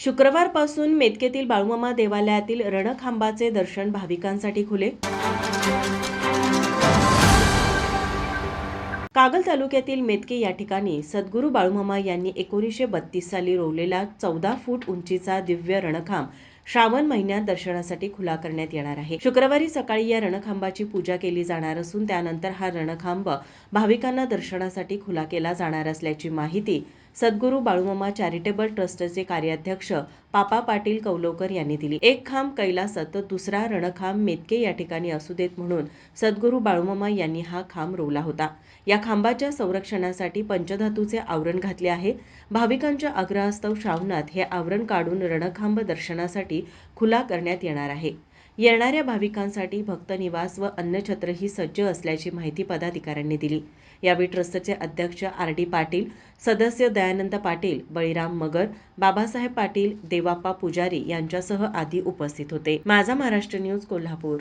शुक्रवारपासून मेतकेतील बाळूमामा देवालयातील रणखांबाचे दर्शन भाविकांसाठी खुले. कागल तालुक्यातील मेतके या ठिकाणी सद्गुरू बाळूमामा यांनी एकोणीसशे बत्तीस साली रोवलेला चौदा फूट उंचीचा दिव्य रणखांब श्रावण महिन्यात दर्शनासाठी खुला करण्यात येणार आहे. शुक्रवारी सकाळी या रणखांबाची पूजा केली जाणार असून त्यानंतर हा रणखांब भाविकांना दर्शनासाठी खुला केला जाणार असल्याची माहिती सद्गुरू बाळूमामा चॅरिटेबल ट्रस्टचे कार्याध्यक्ष पापा पाटील कौलोकर यांनी दिली. एक खांब कैलासात तर दुसरा रणखांब मेतके या ठिकाणी असू देत म्हणून सद्गुरू बाळूमामा यांनी हा खांब रोवला होता. या खांबाच्या संरक्षणासाठी पंचधातूचे आवरण घातले आहे. भाविकांच्या आग्रहास्तव श्रावणात हे आवरण काढून रणखांब दर्शनासाठी खुला करण्यात येणार आहे. येणाऱ्या भाविकांसाठी भक्त निवास व अन्नछत्रही सज्ज असल्याची माहिती पदाधिकाऱ्यांनी दिली. यावेळी ट्रस्टचे अध्यक्ष आर डी पाटील सदस्य दयानंद पाटील बळीराम मगर बाबासाहेब पाटील देवाप्पा पुजारी यांच्यासह आदी उपस्थित होते. माझा महाराष्ट्र न्यूज कोल्हापूर.